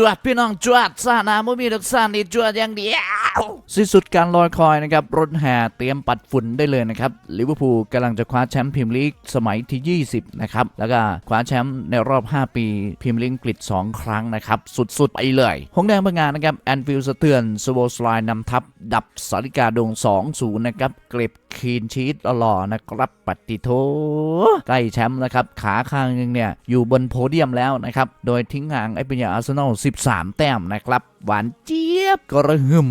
จวดพี่น้องจวดซานาไม่มีดอกซานี่จวดอย่างเดียวสิ้นสุดการลอยคอยนะครับรถแห่เตรียมปัดฝุ่นได้เลยนะครับลิเวอร์พูลกำลังจะคว้าแชมป์พรีเมียร์ลีกสมัยที่ 20 นะครับ แล้วก็คว้าแชมป์ในรอบ 5 ปีพรีเมียร์ลีกอังกฤษ2 ครั้งนะครับ สุด ๆ ไปเลยหงแดงพังงานนะครับแอนฟิลด์สะเทือนสโวสไลน์นำทัพดับสาริกาดง 2-0 นะครับเก็บคีนชีตหล่อๆนะครับปฏิโทใกล้แชมป์นะครับ ขาข้างหนึงเนี่ยอยู่บนโพเดียมแล้วนะครับ โดยทิ้งห่างไอ้ปัญญาอาร์เซนอล 13 แต้มนะครับ หวานเจี๊ยบกระหึ่ม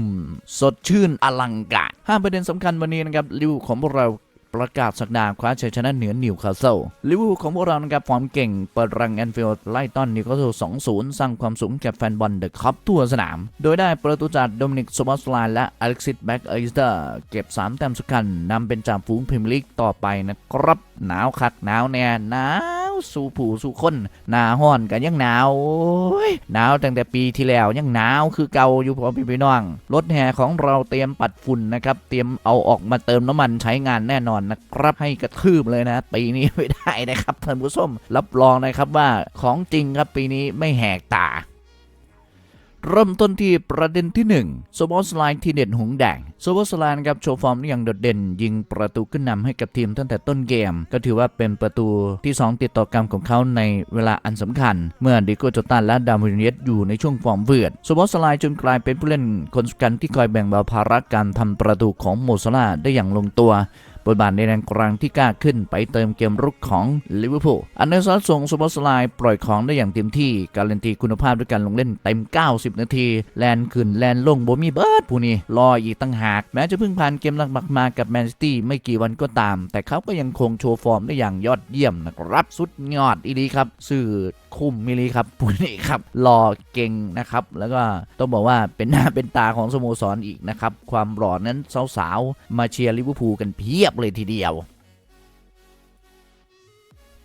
สดชื่นอลังการห้าประเด็นสำคัญวันนี้นะครับลิวของพวกเรา ประกาศสักดาคว้าชัยชนะเหนือนิวคาสเซิลลิเวอร์พูลของพวกเรานะครับฟอร์มเก่ง เปิดรังแอนฟิลด์ไล่ต้อนนิวคาสเซิล2-0 สร้างความสูงแก่แฟนบอลเดอะคัพทั่วสนาม โดยได้ประตูจากโดมินิกโซบอสไลน์และอเล็กซิสแบ็กเอริสเตอร์เก็บ 3 แต้มสำคัญนำเป็นจ่าฝูงพรีเมียร์ลีกต่อไปนะครับหนาวคักหนาวแน่หนาว สู่ผู้สู่คนหนาห้อนกันยังหนาวหนาวตั้งแต่ปีที่แล้วยังหนาวคือเก่าอยู่พอพี่พี่น้องรถแห่ของเราเตรียมปัดฝุ่นนะครับ เตรียมเอาออกมาเติมน้ำมันใช้งานแน่นอนนะครับให้กระทืบเลยนะ ปีนี้ไม่ได้นะครับท่านผู้ชมรับรองนะครับว่าของจริงครับปีนี้ไม่แหกตา เริ่มต้นที่ประเด็นที่1โซบอสไลน์ที่เด่นหงแดงโซบอสไลน์ครับโชว์ฟอร์มอย่างโดดเด่น ยิงประตูขึ้นนำให้กับทีมตั้งแต่ต้นเกม ก็ถือว่าเป็นประตูที่ 2 ติดต่อกันของเขาในเวลาอันสำคัญ เมื่อดิโกโจตันและดาวิเยสอยู่ในช่วงฟอร์มเบือดโซบอสไลน์จนกลายเป็นผู้เล่นคนสำคัญที่คอยแบ่งเบาภาระการทำประตูของโมซาลาได้อย่างลงตัว บทบาทในแดนกลางที่กล้าขึ้นไปเติมเกมรุกของลิเวอร์พูลอันเดอร์สันส่งสปอร์ตไลน์ปล่อยของได้อย่างเต็มที่ การันตีคุณภาพด้วยการลงเล่นเต็ม 90 นาที แลนขึ้นแลนลงบ่มีเบิร์ดผู้นี้รออีกตั้งหาก แม้จะเพิ่งผ่านเกมหลักมากับแมนซิตี้ไม่กี่วันก็ตาม แต่เขาก็ยังคงโชว์ฟอร์มได้อย่างยอดเยี่ยมนะครับสุดยอดอีดีครับสื่อคุ้มมิลีครับผู้นี้ครับรอเก่งนะครับ แล้วก็ต้องบอกว่าเป็นหน้าเป็นตาของสโมสรอีกนะครับ ความหล่อนั้นสาวๆ มาเชียร์ลิเวอร์พูลกันเพียบเลยทีเดียว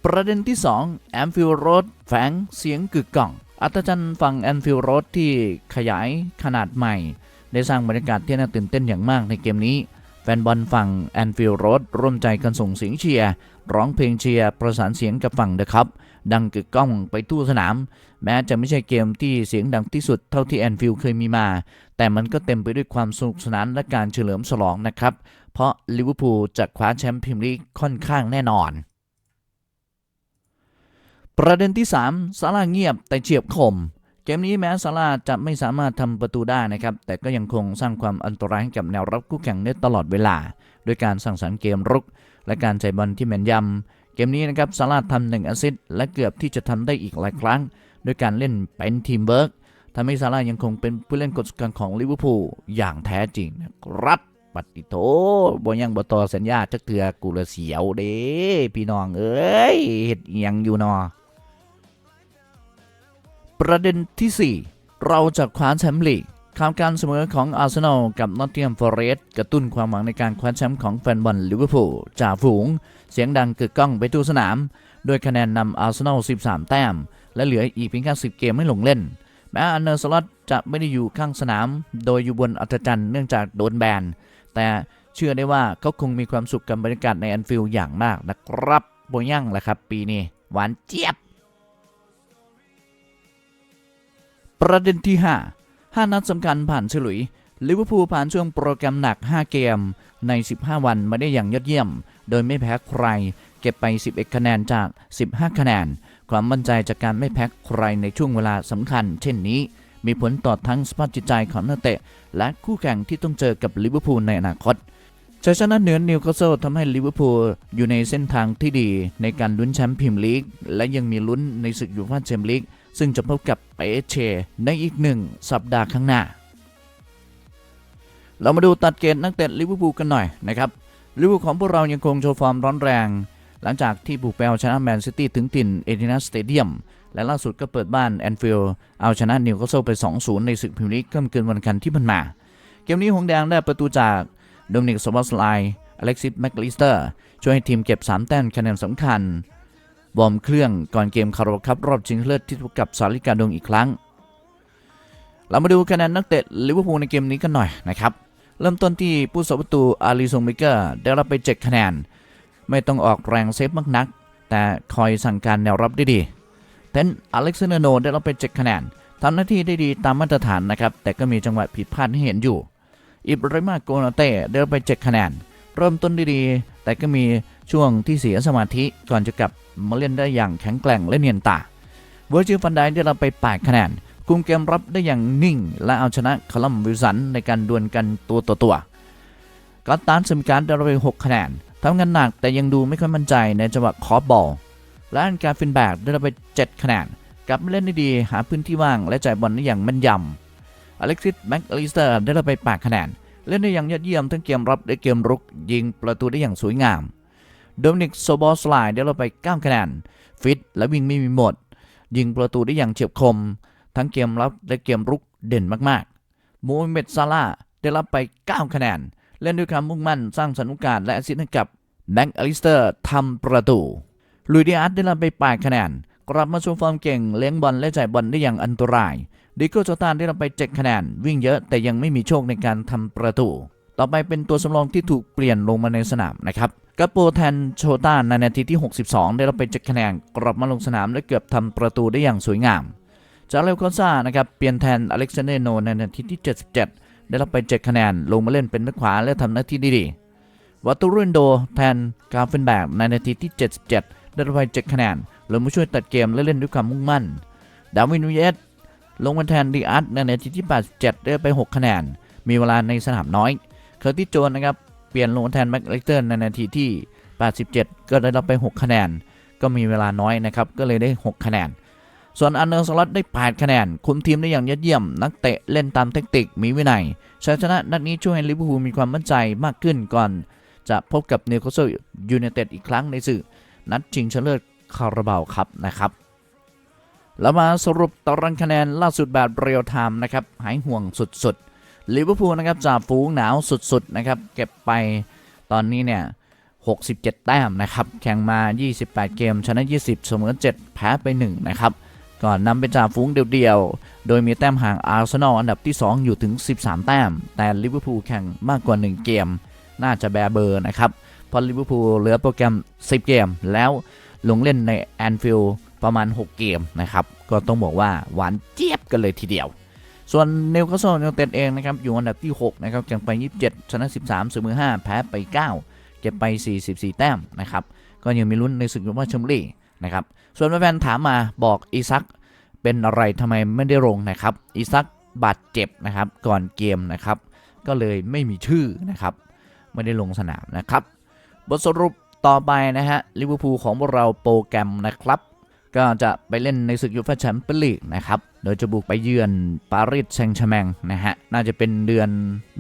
ประเด็นที่ 2 แอมฟิลโรดแฝงเสียงกึกก้อง อัตจันฝั่งแอมฟิลโรดที่ขยายขนาดใหม่ ได้สร้างบรรยากาศที่น่าตื่นเต้นอย่างมากในเกมนี้แฟนบอลฝั่งแอนฟิลโรดร่วมใจกันส่งเสียงเชียร์ ร้องเพลงเชียร์ ประสานเสียงกับฝั่งเดอะคัพ ดังกึกก้องไปทั่วสนาม แม้จะไม่ใช่เกมที่เสียงดังที่สุดเท่าที่แอนฟิลเคยมีมา แต่มันก็เต็มไปด้วยความสนุกสนานและการเฉลิมฉลองนะครับ เพราะลิเวอร์พูลจะคว้าแชมป์พรีเมียร์ลีกค่อนข้างแน่นอน ประเด็นที่ 3 ซาร่าเงียบแต่เฉียบคมเกมนี้แม้ซาร่าจะไม่สามารถทำประตูได้นะครับ แต่ก็ยังคงสร้างความอันตรายให้กับแนวรับคู่แข่งได้ตลอดเวลา ด้วยการสร้างสรรค์เกมรุก และการใจบอลที่แม่นยำ เกมนี้นะครับซาร่าทำหนึ่งแอสซิสต์และเกือบที่จะทำได้อีกหลายครั้ง ด้วยการเล่นเป็นทีมเวิร์กทำให้ซาร่ายังคงเป็นผู้เล่นกฎสำคัญของลิเวอร์พูลอย่างแท้จริงนะครับปฏิโถบ่ยังบ่ต่อสัญญาจักเถือกูละเสียวเด้พี่น้องเอ้ยเฮ็ดอิหยังอยู่นอประเด็นที่ 4 เราจะคว้าแชมป์ลีก ข่าวการเสมอของอาร์เซนอลกับนอตเทียมฟอเรสต์กระตุ้นความหวังในการคว้าแชมป์ของแฟนบอลลิเวอร์พูลจ่าฝูง เสียงดังกึกก้องไปทั่วสนาม โดยคะแนนนำอาร์เซนอล 13 แต้ม และเหลืออีกเพียงแค่10 เกมให้ลงเล่น แม้อันเนอร์สล็อตจะไม่ได้อยู่ข้างสนาม โดยอยู่บนอัศจรรย์เนื่องจากโดนแบน แต่เชื่อได้ว่าเขาคงมีความสุขกับบรรยากาศในแอนฟิลด์อย่างมากนะครับโบยั่งแหละครับ ปีนี้หวานเจี๊ยบ ประเด็นที่ 5 5 นัดสำคัญผ่านฉลุยลิเวอร์พูลผ่านช่วงโปรแกรมหนัก 5 เกม ใน 15 วันมาได้อย่างยอดเยี่ยม โดยไม่แพ้ใคร เก็บไป 11 คะแนนจาก 15 คะแนน ความมั่นใจจากการไม่แพ้ใครในช่วงเวลาสำคัญ เช่นนี้ มีผลต่อทั้งสภาพจิตใจของนักเตะ และคู่แข่งที่ต้องเจอกับลิเวอร์พูลในอนาคตชัยชนะเหนือนิวคาสเซิลทำให้ลิเวอร์พูลอยู่ในเส้นทางที่ดีในการลุ้นแชมป์พรีเมียร์ลีกและยังมีลุ้นในศึกยูฟ่าแชมเปี้ยนลีก ซึ่งจะพบกับเปเชในอีกหนึ่งสัปดาห์ข้างหน้า เรามาดูตัดเกณฑ์นักเตะลิเวอร์พูลกันหน่อยนะครับลิเวอร์พูลของพวกเรายังคงโชว์ฟอร์มร้อนแรง หลังจากที่บุกไปเอาชนะแมนซิตี้ถึงถิ่นเอทินาสเตเดียมและล่าสุดก็เปิดบ้านแอนฟิลด์เอาชนะนิวคาสเซิลไป 2-0 ในศึกพรีเมียร์ลีกค่ำคืนวันอังคันที่ผ่านมา เกมนี้หงแดงได้ประตูจากโดมินิกสวอสไลอเล็กซิสแมคลิสเตอร์ ช่วยให้ทีมเก็บ 3 แต้มคะแนนสำคัญ วอร์มเครื่องก่อนเกมคาราบาวคัพรอบชิงเลิศที่พบกับสาริกาดงอีกครั้ง เรามาดูคะแนนนักเตะลิเวอร์พูลในเกมนี้กันหน่อยนะครับ เริ่มต้นที่ผู้สาประตูอาลีซงเบเกอร์ได้รับไป 7 คะแนน ไม่ต้องออกแรงเซฟมากนัก แต่คอยสั่งการแนวรับได้ดี เทนอเล็กซานเดโนได้รับไป 7 คะแนนทำหน้าที่ได้ดีตามมาตรฐานนะครับ แต่ก็มีจังหวะผิดพลาดให้เห็นอยู่ อิบราฮิมาโกนาเต้ได้รับไป 7 คะแนน เริ่มต้นด้ดีแต่ก็มี ช่วงที่เสียสมาธิก่อนจะกลับมาเล่นได้อย่างแข็งแกร่งและเนียนตาเวอร์จิลฟันไดได้รับไป 8 คะแนนคุมเกมรับได้อย่างนิ่ง และเอาชนะคาลัมวิลสันในการดวลกันตัวต่อตัวกอตตานสมิการได้รับไป6คะแนนทำงานหนักแต่ยังดูไม่ค่อยมั่นใจในจังหวะคอร์บอลและอันการฟินแบกได้รับไป 7 คะแนนกลับมาเล่นได้ดีหาพื้นที่ว่างและจ่ายบอลได้อย่างแม่นยำอเล็กซิสแม็กอลิสเตอร์ได้รับไป 8 คะแนนเล่นได้อย่างยอดเยี่ยมทั้งเกมรับและเกมรุกยิงประตูได้อย่างสวยงาม โดมินิกโซบอสไลได้รับไป9คะแนน ฟิตและวิ่งไม่มีหมด ยิงประตูได้อย่างเฉียบคม ทั้งเกมรับและเกมรุกเด่นมากๆโมฮัมเหม็ดซาลาได้รับไป 9 คะแนน เล่นด้วยความมุ่งมั่นสร้างสรรค์โอกาสและแอสซิสต์ให้กับแม็กอลิสเตอร์ทำประตูลุยดิอาร์ตได้รับไป 8 คะแนน กลับมาโชว์ฟอร์มเก่ง เลี้ยงบอลและจ่ายบอลได้อย่างอันตรายดิโก้โจตานได้รับไป 7 คะแนน วิ่งเยอะแต่ยังไม่มีโชคในการทำประตู ต่อไปเป็นตัวสำรองที่ถูกเปลี่ยนลงมาในสนามนะครับกัปโปแทนโชต้านในนาทีที่ 62 ได้รับไป7คะแนนกลับมาลงสนามและเกือบทำประตูได้อย่างสวยงาม จาเลวคอนซานะครับเปลี่ยนแทนอเล็กซานเดโนในนาทีที่ 77 ได้รับไป7คะแนนลงมาเล่นเป็นนักขวาและทำหน้าที่ด้ดีวัตตุรุนโดแทนกาเฟนแบกในนาทีที่ 77 ได้รับไป7คะแนนลงมาช่วยตัดเกมและเล่นด้วยความมุ่งมั่น ดาวินนูเยสลงมาแทนดีอาร์ตในนาทีที่ 87 ได้ไป 6 คะแนน มีเวลาในสนามน้อย เคอร์ติโจนนะครับ เปลี่ยนลงแทนแม็กเลกเตอร์ในนาทีที่ 87 ก็ได้รับไป 6 คะแนน ก็มีเวลาน้อยนะครับ ก็เลยได้ 6 คะแนน ส่วนอันเดอร์สล็อตได้ 8 คะแนน คุมทีมได้อย่างยอดเยี่ยม นักเตะเล่นตามเทคนิค มีวินัยชัยชนะนัดนี้ช่วยให้ลิเวอร์พูลมีความมั่นใจมากขึ้นก่อน จะพบกับนิวคาสเซิลยูไนเต็ดอีกครั้งในสื่อนัดชิงชนะเลิศคาราบาวครับนะครับแล้วมาสรุปตารางคะแนนล่าสุดแบบเรียลไทม์นะครับ หายห่วงสุดๆ ลิเวอร์พูลนะครับจ่าฝูงหนาวสุดๆนะครับเก็บไปตอนนี้เนี่ย67 แต้มนะครับ แข่งมา 28 เกม ชนะ 20 เสมอ 7 แพ้ไป 1 นะครับ ก่อนนำเป็นจ่าฝูงเดียวๆ โดยมีแต้มห่างอาร์เซนอลอันดับที่ 2 อยู่ถึง 13 แต้ม แต่ลิเวอร์พูลแข่งมากกว่า 1 เกม น่าจะแบเบอร์นะครับ เพราะลิเวอร์พูลเหลือโปรแกรม 10 เกม แล้วลงเล่นในแอนฟิลด์ประมาณ 6 เกมนะครับ ก็ต้องบอกว่าหวานเจี๊ยบกันเลยทีเดียว ส่วนนิวคาสเซิลยูไนเต็ดเองนะครับอยู่อันดับที่ 6 นะครับแข่งไป 27 ชนะ 13เสมอ5 แพ้ไป 9 เก็บไป 44 แต้มนะครับ ก็ยังมีลุ้นในศึกยุโรปแชมเปี้ยนลีกนะครับส่วนแฟนถามมาบอกอีซักเป็นอะไรทำไมไม่ได้ลงนะครับอีซักบาดเจ็บนะครับก่อนเกมนะครับ ก็เลยไม่มีชื่อนะครับไม่ได้ลงสนามนะครับ บทสรุปต่อไปนะฮะลิเวอร์พูลของพวกเราโปรแกรมนะครับ ก็จะไปเล่นในศึกยูฟ่าแชมเปี้ยนลีกนะครับ โดยจะบุกไปเยือนปารีสแซงต์แชร์แมงนะฮะ น่าจะเป็นเดือน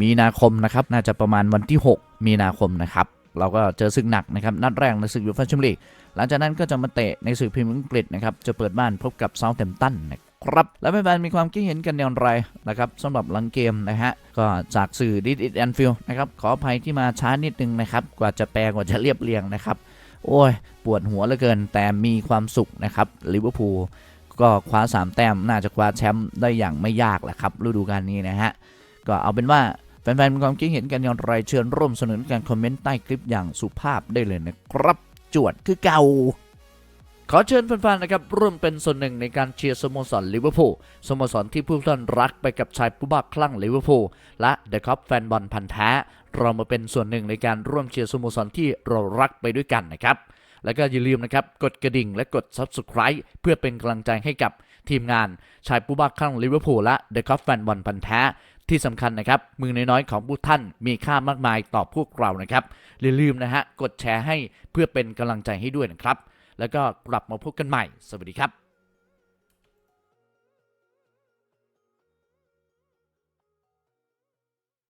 มีนาคมนะครับ น่าจะประมาณวันที่ 6 มีนาคมนะครับ เราก็เจอศึกหนักนะครับ นัดแรกในศึกยูฟ่าแชมเปี้ยนลีก หลังจากนั้นก็จะมาเตะในศึกพรีเมียร์อังกฤษนะครับ จะเปิดบ้านพบกับเซาท์แฮมป์ตันนะครับ แล้วแฟนๆมีความคิดเห็นกันอย่างไรนะครับสำหรับหลังเกมนะฮะ ก็จากสื่อดิสอิทแอนฟิลนะครับ ขออภัยที่มาช้านิดนึงนะครับ กว่าจะแปลกว่าจะเรียบเรียงนะครับ โอ้ย ปวดหัวเหลือเกิน แต่มีความสุขนะครับลิเวอร์พูลก็คว้า 3 แต้มน่าจะคว้าแชมป์ได้อย่างไม่ยากแหละครับฤดูกาลนี้นะฮะ ก็เอาเป็นว่าแฟนๆมีความคิดเห็นกันอย่างไรเชิญร่วมสนุนการคอมเมนต์ใต้คลิปอย่างสุภาพได้เลยนะครับ จวดคือเก่า ขอเชิญแฟนๆนะครับร่วมเป็นส่วนหนึ่งในการเชียร์สโมสรลิเวอร์พูลสโมสรที่ผู้ท่านรักไปกับชายผู้บ้าคลั่งลิเวอร์พูลและเดอะคัพแฟนบอลพันธ์แท้ เรามาเป็นส่วนหนึ่งในการร่วมเชียร์สโมสรที่เรารักไปด้วยกันนะครับ แล้วก็อย่าลืมนะครับกดกระดิ่งและกด Subscribe เพื่อเป็นกำลังใจให้กับทีมงานชายผู้บ้าคลั่งลิเวอร์พูลและเดอะคัพแฟนบอลพันธ์แท้ที่สำคัญนะครับ มือน้อยๆของผู้ท่านมีค่ามากมายต่อพวกเรานะครับอย่าลืมนะฮะกดแชร์ให้เพื่อเป็นกำลังใจให้ด้วยนะครับ แล้วก็กลับมาพบกันใหม่ สวัสดีครับ